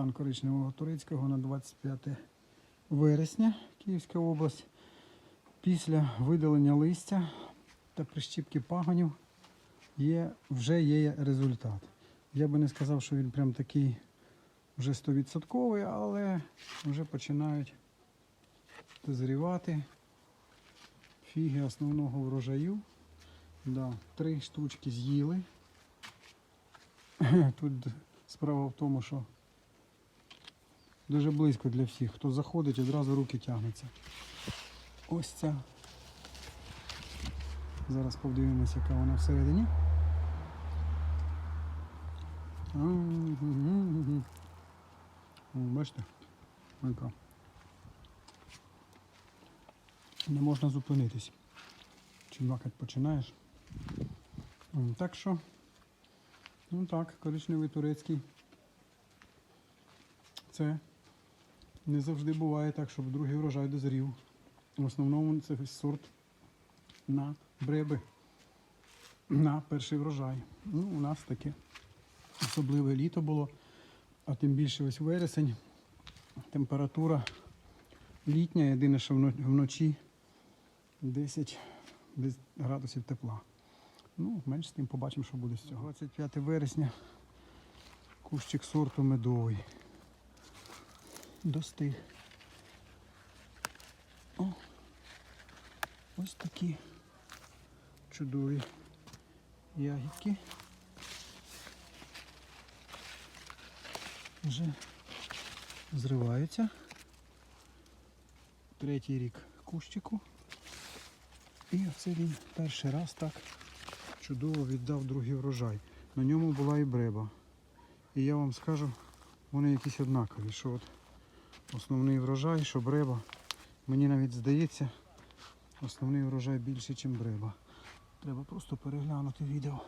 Стан коричневого турецького на 25 вересня Київська область. Після видалення листя та прищіпки пагонів є, вже є результат. Я би не сказав, що він прям такий вже 100%, але вже починають дозрівати фіги основного врожаю. Да, три штучки з'їли. Тут справа в тому, що дуже близько для всіх. Хто заходить, одразу руки тягнуться. Ось ця. Зараз подивимося, яка вона всередині. Бачите? Яка. Не можна зупинитись. Чим лакать починаєш. Так що, ну так, коричневий турецький. Це не завжди буває так, щоб другий врожай дозрів. В основному це сорт на бреби, на перший врожай. Ну, у нас таке особливе літо було, а тим більше ось вересень. Температура літня, єдине, що вночі 10 градусів тепла. Ну, менш з тим побачимо, що буде з цього. 25 вересня. Кущик сорту медовий. Достиг. О, ось такі чудові ягідки. Вже зриваються. Третій рік кущику. І оце він перший раз так чудово віддав другий врожай. На ньому була і бреба. І я вам скажу, вони якісь однакові. Що от основний врожай, що бреба. Мені навіть здається, основний врожай більше, ніж бреба. Треба просто переглянути відео.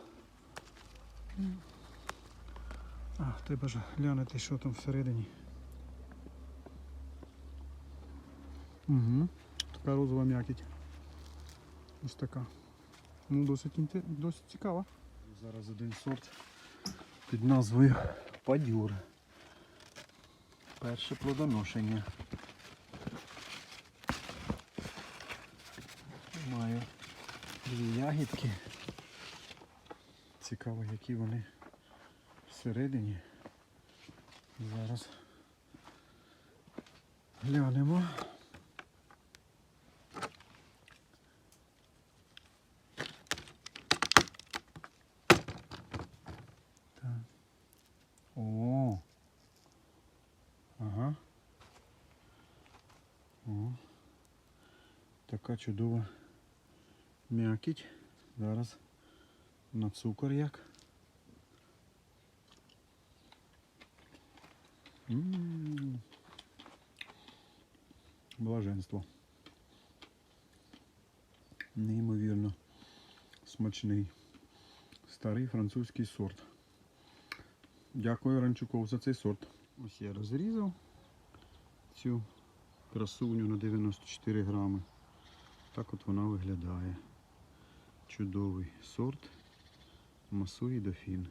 А, треба ж глянути, що там всередині. Угу. Така розова м'якіть. Ось така. Ну, досить, досить цікава. Зараз один сорт під назвою Падюр. Перше плодоношення. Маю дві ягідки. Цікаво, які вони всередині. Зараз глянемо. Так. О. Ага. О. Така чудова м'якіть. Зараз на цукор як. М. Блаженство. Неймовірно смачний. Старий французький сорт. Дякую Ранчуков за цей сорт. Ось я розрізав цю красуню на 94 грами. Так от вона виглядає. Чудовий сорт Масуї Дофін.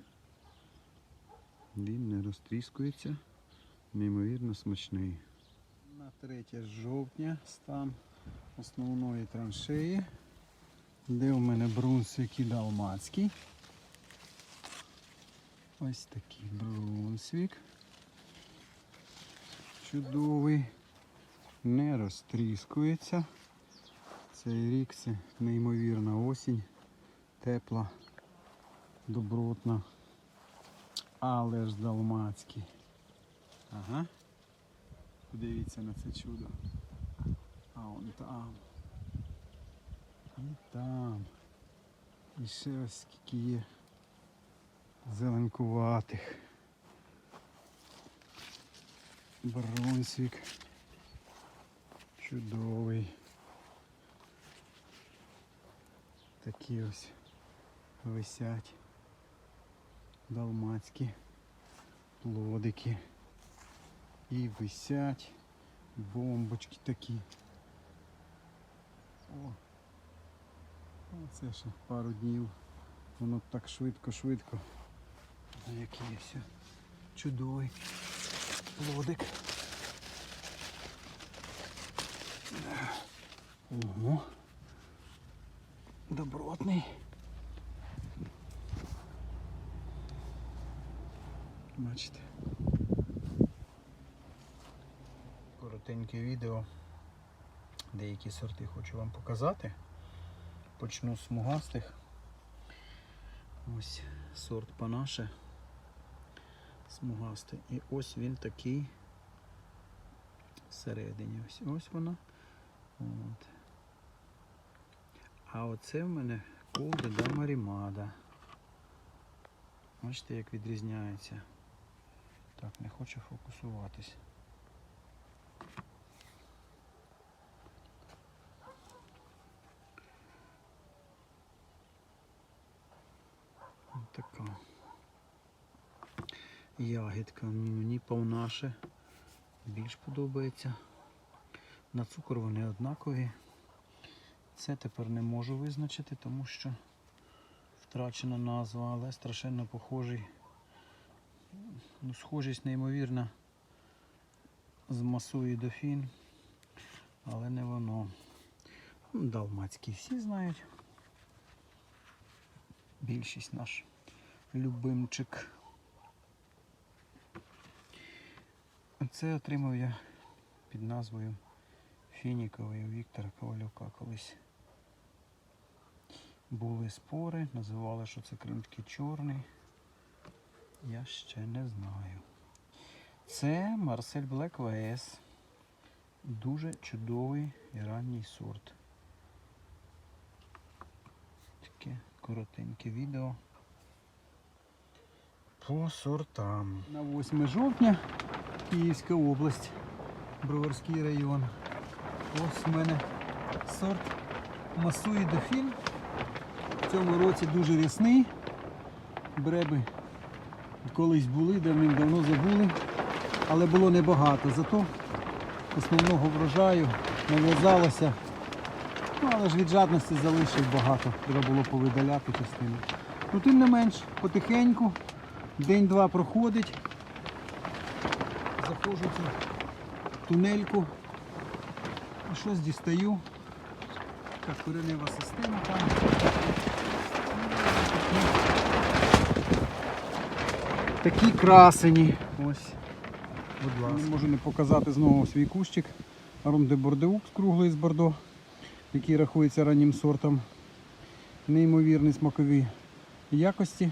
Він не розтріскується, неймовірно смачний. На 3 жовтня стан основної траншеї, де у мене брунсвік і далмацький. Ось такий брунсвік. Чудовий, не розтріскується. Цей рік це неймовірна осінь, тепла, добротна, але ж далмацький. Ага. Подивіться на це чудо. А он там. І там. І ще ось скільки є зеленкуватих. Бронсвік. Чудовий. Такі ось висять далмацькі плодики. І висять бомбочки такі. О, це ще пару днів. Воно так швидко-швидко. Який все чудовий. плодик. Ого. Добротний. Бачите. Коротеньке відео. Деякі сорти хочу вам показати. Почну з смугастих. Ось сорт панаше. Смугастий. І ось він такий всередині. Ось ось вона. От. А оце в мене колда да марімада. Бачите, як відрізняється. Так, не хоче фокусуватись. Ось така. Ягідка мені повнаше більш подобається. На цукор вони однакові. Це тепер не можу визначити, тому що втрачена назва, але страшенно похожий. Ну, схожість неймовірна з масою дофін, але не воно. Ну, Далмацький всі знають. Більшість наш любимчик. Це отримав я під назвою Фініковий Віктора Ковалюка колись. Були спори, називали, що це кримський чорний. Я ще не знаю. Це Марсель Блек ВС. Дуже чудовий і ранній сорт. Таке коротеньке відео. По сортам. На 8 жовтня Київська область, Броварський район. Ось у мене сорт Масуї Дофін. В цьому році дуже рясний. Бреби колись були, давним-давно забули, але було небагато. Зато основного врожаю нав'язалося. Ну, але ж від жадності залишив багато. Треба було повидаляти частину. Ну, тим не менш, потихеньку, день-два проходить. Заходжу в цю тунельку. І щось дістаю. Так, коренева система там. Такі красені. Ось. Будь ласка. Можу не показати знову свій кущик. Арон де Бордеукс круглий з Бордо, який рахується раннім сортом. Неймовірні смакові якості.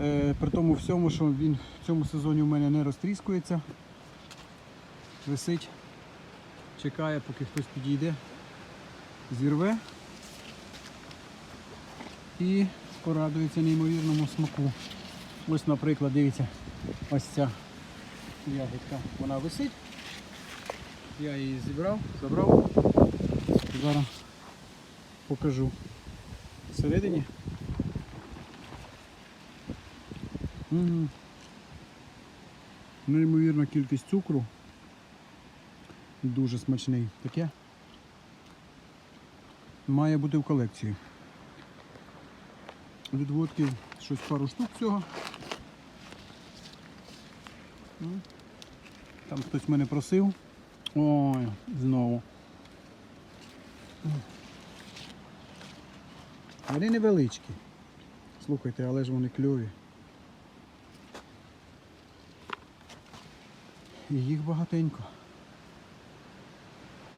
Е, при тому всьому, що він в цьому сезоні у мене не розтріскується. Висить, чекає, поки хтось підійде, зірве і порадується неймовірному смаку. Ось, наприклад, дивіться, ось ця ягідка. Вона висить. Я її зібрав, забрав. Зараз покажу. Всередині. Неймовірна кількість цукру. Дуже смачний. Таке. Має бути в колекції. Від водки щось пару штук цього. Там хтось мене просив. Ой, знову. Вони невеличкі. Слухайте, але ж вони кльові. І їх багатенько.